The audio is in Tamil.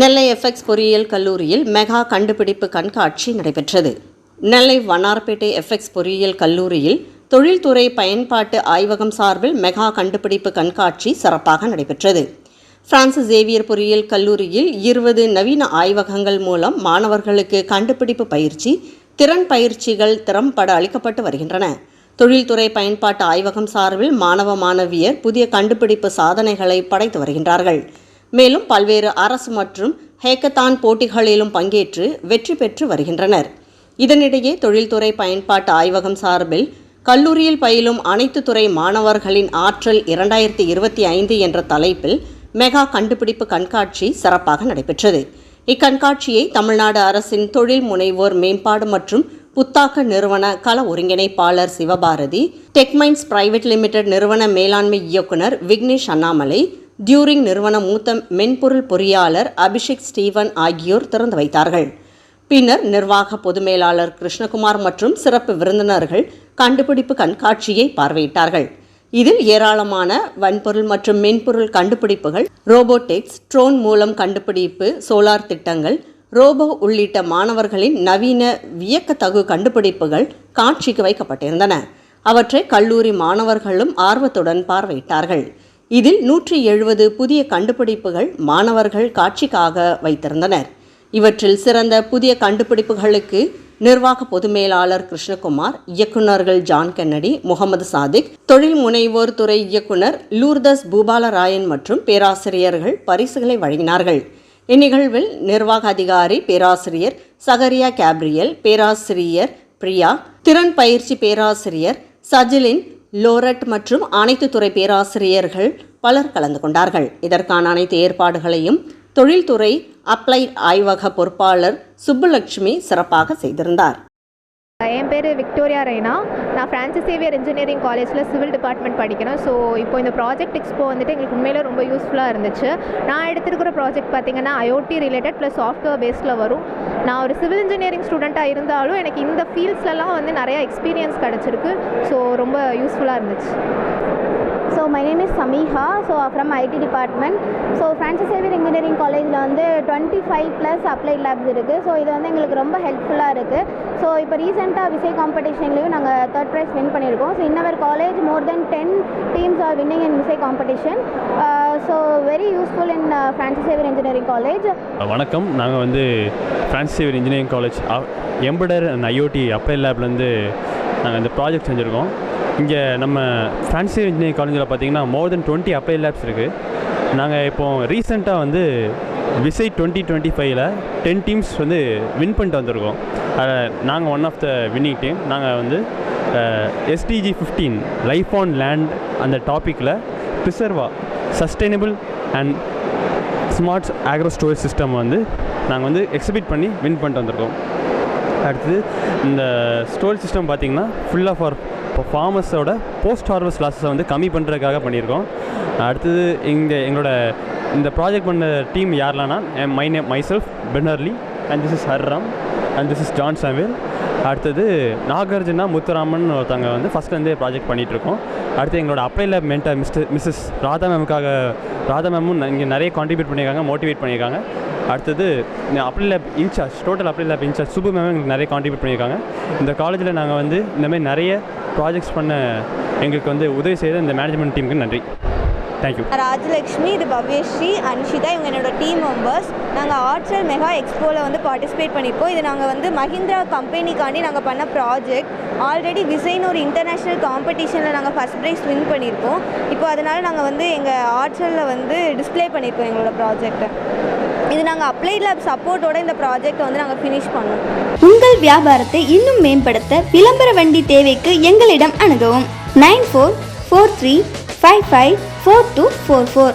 நெல்லை எஃப்எக்ஸ் பொறியியல் கல்லூரியில் மெகா கண்டுபிடிப்பு கண்காட்சி நடைபெற்றது. நெல்லை வண்ணார்பேட்டை எஃப்எக்ஸ் பொறியியல் கல்லூரியில் தொழில்துறை பயன்பாட்டு ஆய்வகம் சார்பில் மெகா கண்டுபிடிப்பு கண்காட்சி சிறப்பாக நடைபெற்றது. பிரான்சிஸ் சேவியர் பொறியியல் கல்லூரியில் இருபது நவீன ஆய்வகங்கள் மூலம் மாணவர்களுக்கு கண்டுபிடிப்பு பயிற்சி திறன் பயிற்சிகள் திறம்பட அளிக்கப்பட்டு வருகின்றன. தொழில்துறை பயன்பாட்டு ஆய்வகம் சார்பில் மாணவ மாணவியர் புதிய கண்டுபிடிப்பு சாதனைகளை படைத்து வருகின்றார்கள். மேலும் பல்வேறு அரசு மற்றும் ஹேக்கத்தான் போட்டிகளிலும் பங்கேற்று வெற்றி பெற்று வருகின்றனர். இதனிடையே தொழில்துறை பயன்பாட்டு ஆய்வகம் சார்பில் கல்லூரியில் பயிலும் அனைத்து துறை மாணவர்களின் ஆற்றல் இரண்டாயிரத்தி இருபத்தி ஐந்து என்ற தலைப்பில் மெகா கண்டுபிடிப்பு கண்காட்சி சிறப்பாக நடைபெற்றது. இக்கண்காட்சியை தமிழ்நாடு அரசின் தொழில் முனைவோர் மேம்பாடு மற்றும் புத்தாக்க நிறுவன கள ஒருங்கிணைப்பாளர் சிவபாரதி டெக்மைன்ஸ் பிரைவேட் லிமிடெட் நிறுவன மேலாண்மை இயக்குனர் விக்னேஷ் அண்ணாமலை டியூரிங் நிறுவன மூத்த மென்பொருள் பொறியாளர் அபிஷேக் ஸ்டீவன் ஆகியோர் திறந்து வைத்தார்கள். பின்னர் நிர்வாக பொதுமேலாளர் கிருஷ்ணகுமார் மற்றும் சிறப்பு விருந்தினர்கள் கண்டுபிடிப்பு கண்காட்சியை பார்வையிட்டார்கள். இதில் ஏராளமான வன்பொருள் மற்றும் மென்பொருள் கண்டுபிடிப்புகள் ரோபோட்டிக்ஸ் ட்ரோன் மூலம் கண்டுபிடிப்பு சோலார் திட்டங்கள் ரோபோ உள்ளிட்ட மாணவர்களின் நவீன வியக்கத்தகு கண்டுபிடிப்புகள் காட்சிக்கு வைக்கப்பட்டிருந்தன. அவற்றை கல்லூரி மாணவர்களும் ஆர்வத்துடன் பார்வையிட்டார்கள். இதில் நூற்றி எழுபது புதிய கண்டுபிடிப்புகள் மாணவர்கள் காட்சிக்காக வைத்திருந்தனர். இவற்றில் சிறந்த புதிய கண்டுபிடிப்புகளுக்கு நிர்வாக பொது மேலாளர் கிருஷ்ணகுமார் இயக்குநர்கள் ஜான் கென்னடி முகமது சாதிக் தொழில் முனைவோர் துறை இயக்குனர் லூர்தஸ் பூபாலராயன் மற்றும் பேராசிரியர்கள் பரிசுகளை வழங்கினார்கள். இந்நிகழ்வில் நிர்வாக அதிகாரி பேராசிரியர் சகரியா கேப்ரியல் பேராசிரியர் பிரியா திறன் பயிற்சி பேராசிரியர் சஜிலின் லோரட் மற்றும் அனைத்து துறை பேராசிரியர்கள் பலர் கலந்து கொண்டார்கள். இதற்கான அனைத்து ஏற்பாடுகளையும் தொழில்துறை அப்ளைட் ஆய்வக பொறுப்பாளர் சுப்புலட்சுமி சிறப்பாக செய்திருந்தார். என் பேர் விக்டோரியா ரெய்னா. நான் ஃப்ரான்சிஸ் சேவியர் இன்ஜினியரிங் காலேஜில் சிவில் டிபார்ட்மெண்ட் படிக்கிறேன். ஸோ இப்போ இந்த ப்ராஜெக்ட் எக்ஸ்போ வந்துட்டு எங்களுக்கு உண்மையிலே ரொம்ப யூஸ்ஃபுல்லாக இருந்துச்சு. நான் எடுத்துருக்கிற ப்ராஜெக்ட் பார்த்தீங்கன்னா ஐஓடி ரிலேட்டட் ப்ளஸ் சாஃப்ட்வேர் பேஸில் வரும். நான் ஒரு சிவில் இன்ஜினியரிங் ஸ்டூடெண்ட்டாக இருந்தாலும் எனக்கு இந்த ஃபீல்ட்ஸ்லலாம் வந்து நிறையா எக்ஸ்பீரியன்ஸ் கிடச்சிருக்கு. ஸோ ரொம்ப யூஸ்ஃபுல்லாக இருந்துச்சு. So my name is Sameeha so from IT department so Francis Xavier engineering காலேஜில் வந்து twenty five plus applied labs இருக்குது ஸோ இது வந்து எங்களுக்கு ரொம்ப ஹெல்ப்ஃபுல்லாக இருக்குது ஸோ இப்போ ரீசெண்டாக விசை காம்படிஷன்லேயும் நாங்கள் தேர்ட் ப்ரைஸ் வின் பண்ணியிருக்கோம் so in our college more than ten teams are winning in விசை competition so very useful in Francis Xavier engineering college வணக்கம். நாங்கள் வந்து Francis Xavier engineering college embedded and IoT applied லேப்லேருந்து நாங்கள் இந்த ப்ராஜெக்ட் செஞ்சுருக்கோம். இங்கே நம்ம ஃபேன்சி இன்ஜினியரிங் காலேஜில் பார்த்தீங்கன்னா more than twenty apply labs இருக்குது நாங்கள் இப்போது ரீசெண்டாக வந்து விசை டுவெண்ட்டி டுவெண்ட்டி ஃபைவ்ல டென் டீம்ஸ் வந்து வின் பண்ணிட்டு வந்திருக்கோம். அதில் நாங்கள் one of the winning team நாங்கள் வந்து SDG fifteen life on land அந்த டாப்பிக்கில் ப்ரிசர்வா sustainable and smart agro storage system வந்து நாங்கள் வந்து எக்ஸிபிட் பண்ணி வின் பண்ணிட்டு வந்திருக்கோம். அடுத்தது இந்த ஸ்டோரேஜ் சிஸ்டம் பார்த்திங்கன்னா ஃபுல்லாக ஃபார் இப்போ ஃபார்மர்ஸோட போஸ்ட் ஹார்வெஸ்ட் லாஸஸை வந்து கம்மி பண்ணுறதுக்காக பண்ணியிருக்கோம். அடுத்தது இங்கே எங்களோட இந்த ப்ராஜெக்ட் பண்ண டீம் யாரெலாம்னா my name myself பெனர்லி and this is ஹர்ராம் and this is John Samuel அடுத்தது நாகார்ஜுனா முத்துராமன் ஒருத்தவங்க வந்து ஃபஸ்ட்லேருந்தே ப்ராஜெக்ட் பண்ணிகிட்ருக்கோம் அடுத்து எங்களோட apply lab mentor mister missus Radha மேமுக்காக Radha மேமும் இங்கே நிறைய கான்ட்ரிபியூட் பண்ணியிருக்காங்க மோட்டிவேட் பண்ணியிருக்காங்க. அடுத்தது apply lab in charge total apply lab in charge Subu ma'am எங்களுக்கு நிறைய கான்ட்ரிபியூட் பண்ணியிருக்காங்க. இந்த காலேஜில் நாங்கள் வந்து இந்தமாதிரி நிறைய ப்ராஜெக்ட்ஸ் பண்ண எங்களுக்கு வந்து உதவி செய்த இந்த மேனேஜ்மெண்ட் டீமுக்கு நன்றி. தேங்க்யூ ராஜலக்ஷ்மி இது பவ்யஸ்ரீ அன்ஷிதா இவங்க என்னோட டீம் மெம்பர்ஸ் நாங்கள் ஆர்ட்ஸல் மெகா எக்ஸ்போவில் வந்து பார்ட்டிசிபேட் பண்ணியிருக்கோம். இது நாங்கள் வந்து மஹிந்திரா கம்பெனிக்காண்டி நாங்கள் பண்ண ப்ராஜெக்ட் ஆல்ரெடி விசைன்னு ஒரு இன்டர்நேஷ்னல் காம்படிஷனில் நாங்கள் ஃபஸ்ட் ப்ரைஸ் வின் பண்ணியிருக்கோம். இப்போ அதனால் நாங்கள் வந்து எங்கள் ஆர்ட்ஸலில் வந்து டிஸ்ப்ளே பண்ணியிருக்கோம் எங்களோட ப்ராஜெக்ட்டை இது நாங்கள் அப்ளைட் லேப் சப்போர்ட்டோட இந்த ப்ராஜெக்ட்டை வந்து நாங்கள் ஃபினிஷ் பண்ணோம். உங்கள் வியாபாரத்தை இன்னும் மேம்படுத்த விளம்பர வண்டி தேவைக்கு எங்களிடம் அணுகவும். Nine four four three five five four two four four.